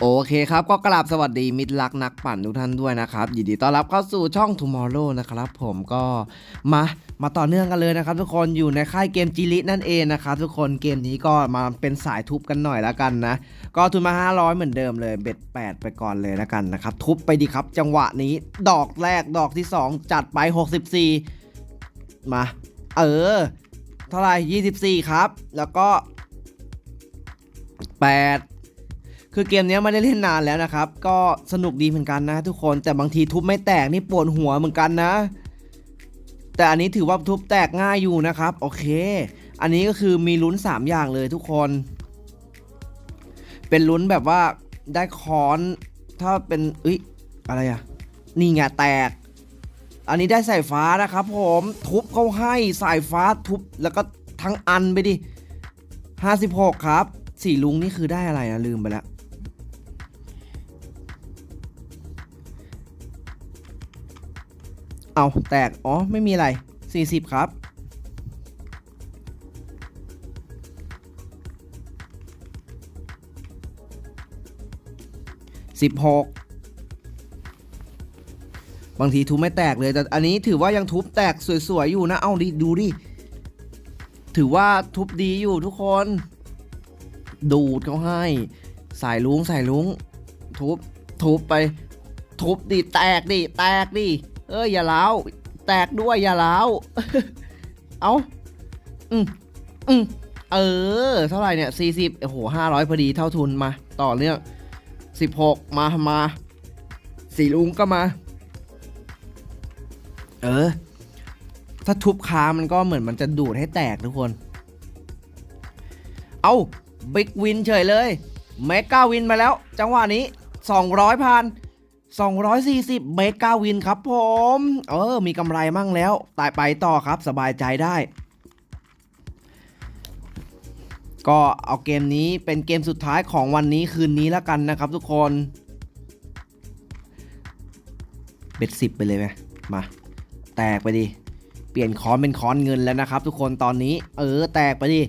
โอเคครับก็กราบสวัสดีมิตรรักนักปั่นทุกท่านด้วยนะครับยินดีต้อนรับเข้าสู่ช่อง Tomorrow นะครับผมก็มามาต่อเนื่องกันเลยนะครับ ทุกคนอยู่ในค่ายเกมจิลินั่นเองนะครับทุกคนเกมนี้ก็มาเป็นสายทุบกันหน่อยแล้วกันนะ ก็ทุนมา 500 เหมือนเดิมเลยเบ็ด8 ไปก่อนเลยแล้วกันนะครับ ทุบไปดีครับ จังหวะนี้ดอกแรกดอกที่ 2 จัดไป 64 มา เออ เท่าไหร่24 ครับ แล้วก็ 8 คือเกมนี้ไม่ได้เล่นนานแล้วนะครับ ก็สนุกดีเหมือนกันนะทุกคนแต่บางทีทุบไม่แตกนี่ปวดหัวเหมือนกันนะ แต่อันนี้ถือว่าทุบแตกง่ายอยู่นะครับ โอเค อันนี้ก็คือมีลุ้น 3 อย่างเลยทุกคน เป็นลุ้นแบบว่าได้ค้อน ถ้าเป็นเอ้ยอะไรอะนี่ไงแตก อันนี้ได้สายฟ้านะครับ ผมทุบเขาให้สายฟ้าทุบแล้วก็ทั้งอันไปดิ56 ครับสีลุงนี่คือได้อะไรนะลืมไปแล้ว เอาแตก อ๋อ ไม่มีอะไร 40 ครับ16บางทีทุบไม่แตกเลย แต่อันนี้ถือว่ายังทุบแตกสวยๆ อยู่นะ เอาดิดูดิ ถือว่าทุบดีอยู่ทุกคน ดูดเขาให้ สายลุงสายลุง ทุบ ทุบไป ทุบดิ แตกดิ แตกดิ เอ้ยอย่าเล้าแตกด้วยอย่าเล้าเอาอืมอืมเออ เท่าไหร่เนี่ยสี่สิบโอ้โหห้าร้อยพอดีเท่าทุนมา ต่อเนื่องสิบหกมามาสี่ลุงก็มา เออ ถ้าทุบค้ามันก็เหมือนมันจะดูดให้แตกทุกคน เอาบิ๊กวินเฉยเลยเมกาวินมาแล้ว จังหวะนี้ 200พัน 240 เมกาวินครับผม เออ มีกำไรมั่งแล้ว ตายไปต่อครับสบายใจได้ ก็เอาเกมนี้เป็นเกมสุดท้ายของวันนี้คืนนี้แล้วกันนะครับทุกคน เบ็ดสิบไปเลยไหมมา แตกไปดิ เปลี่ยนคอนเป็นคอนเงินแล้วนะครับ ทุกคนตอนนี้ เออ แตกไปดิ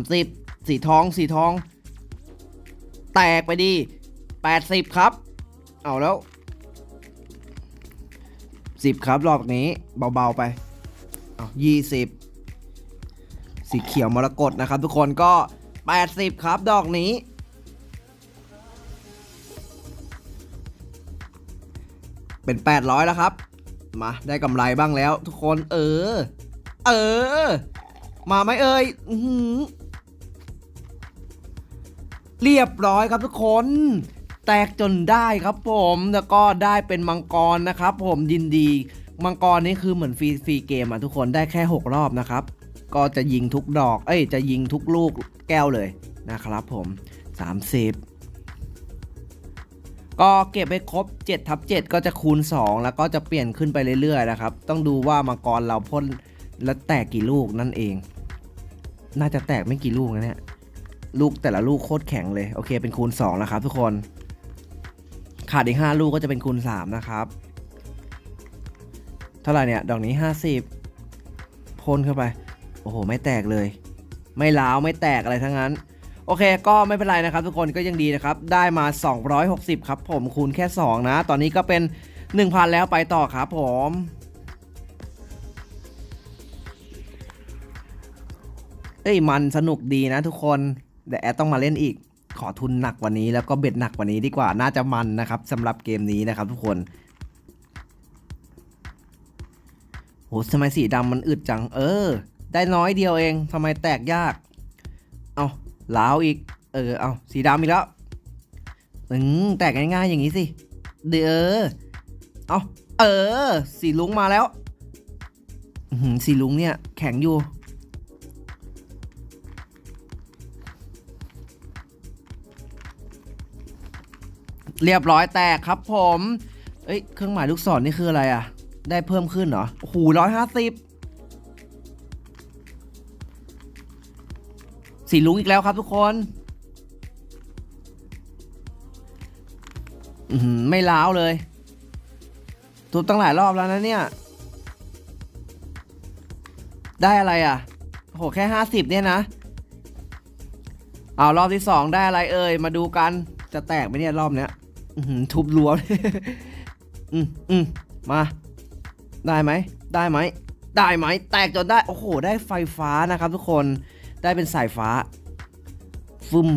30สีทองสีทอง แตกไปดิ80 ครับ เอาแล้ว10ครับรอบนี้เบาๆไปเอา20สีเขียวมรกตนะครับ ทุกคนก็80ครับดอกนี้เป็น 800 แล้วครับ มา ได้กำไรบ้างแล้ว ทุกคน เออ เออ มาไหมเอ่ยเรียบร้อยครับทุกคน แตกจนได้ครับผมแล้วก็ได้เป็นมังกรนะครับ ผมยินดีมังกรนี่คือเหมือนฟรีฟรีเกมอะทุกคนได้แค่ 6 รอบนะครับ ก็จะยิงทุกดอก เอ้ยจะยิงทุกลูกแก้วเลยนะครับผม 30ก็เก็บไปครบ7ทับ7ก็จะคูณ 2 แล้วก็จะเปลี่ยนขึ้นไปเรื่อยๆนะครับ ต้องดูว่ามังกรเราพ่นแล้วแตกกี่ลูกนั่นเอง น่าจะแตกไม่กี่ลูกนะเนี่ย ลูกแต่ละลูกโคตรแข็งเลย โอเคเป็นคูณ2แล้วครับทุกคน ขาดอีก 5 ลูกก็จะเป็นคูณ 3 นะครับ เท่าไหร่เนี่ย ดอกนี้ 50พ่นเข้าไป โอ้โห ไม่แตกเลย ไม่ล้าวไม่แตกอะไรทั้งนั้น โอเค ก็ไม่เป็นไรนะครับ ทุกคนก็ยังดีนะครับ ได้มา 260 ครับ ผมคูณแค่ 2 นะ ตอนนี้ก็เป็น 1,000 แล้วไปต่อครับผมเอ้ยมันสนุกดีนะทุกคนแต่แอดต้องมาเล่นอีก ขอทุนหนักกว่านี้แล้วก็เบ็ดหนักกว่านี้ดีกว่าน่าจะมันนะครับสำหรับเกมนี้นะครับทุกคนโหทำไมสีดำมันอึดจัง เออ ได้น้อยเดียวเองทำไมแตกยาก เอาล้าวอีก เออ เอาสีดำอีกแล้วอืมแตกง่ายๆอย่างนี้สิ เดี๋ยวเอาเออ สีลุงมาแล้วสีลุงเนี่ย แข็งอยู่ เรียบร้อยแตกครับผมเอ้ยเครื่องหมายลูกศรนี่คืออะไรอะได้เพิ่มขึ้นเหรอโอ้โหร้อยห้าสิบสีลุงอีกแล้วครับทุกคนอืไม่ล้าวเลย ทุบตั้งหลายรอบแล้วนะเนี่ย ได้อะไรอะโหแค่ห้าสิบเนี่ยนะ เอารอบที่สองได้อะไรเอ่ย มาดูกัน จะแตกไหมเนี่ยรอบเนี้ย ทุบรัวอืมอืมมา ได้ไหม ได้ไหม ได้ไหม แตกจนได้ โอ้โห ได้ไฟฟ้านะครับทุกคน ได้เป็นสายฟ้า ฟึม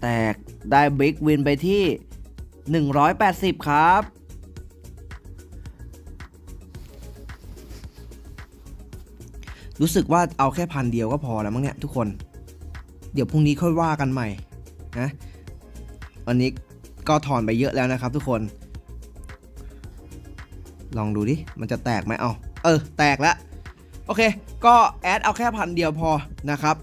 แตก ได้บิ๊กวินไปที่ 180 ครับ รู้สึกว่าเอาแค่พันเดียวก็พอแล้วมั้งเนี่ยทุกคน เดี๋ยวพรุ่งนี้ค่อยว่ากันใหม่นะ วันนี้ ก็ถอนไปเยอะแล้วนะครับทุกคน ลองดูดิ มันจะแตกไหมเอา เออ แตกแล้ว โอเค ก็แอดเอาแค่พันเดียวพอนะครับ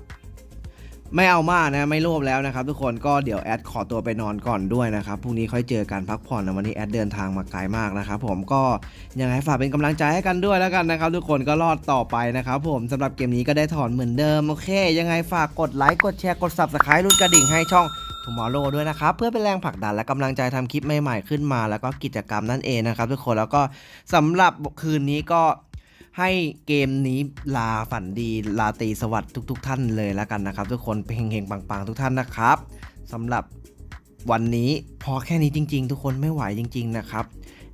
ไม่เอามากนะไม่โลภแล้วนะครับทุกคนก็เดี๋ยวแอดขอตัวไปนอนก่อนด้วยนะครับพรุ่งนี้ค่อยเจอกันพักผ่อนนะวันนี้แอดเดินทางมาไกลมากนะครับผมก็ยังไงฝากเป็นกำลังใจให้กันด้วยแล้วกันนะครับ ทุกคนก็รอดต่อไปนะครับผมสำหรับเกมนี้ก็ได้ถอนเหมือนเดิมโอเค ยังไงฝากกดไลค์กดแชร์กด subscribe รุ่นกระดิ่งให้ช่อง Tomorrow ด้วยนะครับเพื่อเป็นแรงผลักดันและกำลังใจทำคลิปใหม่ๆขึ้นมา แล้วก็กิจกรรมนั่นเองนะครับทุกคนแล้วก็สำหรับคืนนี้ก็ ให้เกมนี้ลาฝันดีลาตีสวัสดิ์ทุก ๆ ท่านเลยแล้วกันนะครับ ทุกคนเฮงๆปังๆ ทุกท่านนะครับสำหรับวันนี้พอแค่นี้จริง ๆ ทุกคนไม่ไหวจริง ๆ นะครับ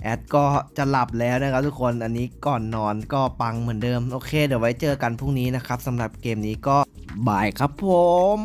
แอดก็จะหลับแล้วนะครับทุกคนอันนี้ก่อนนอนก็ปังเหมือนเดิม โอเค เดี๋ยวไว้เจอกันพรุ่งนี้นะครับสำหรับเกมนี้ก็บายครับผม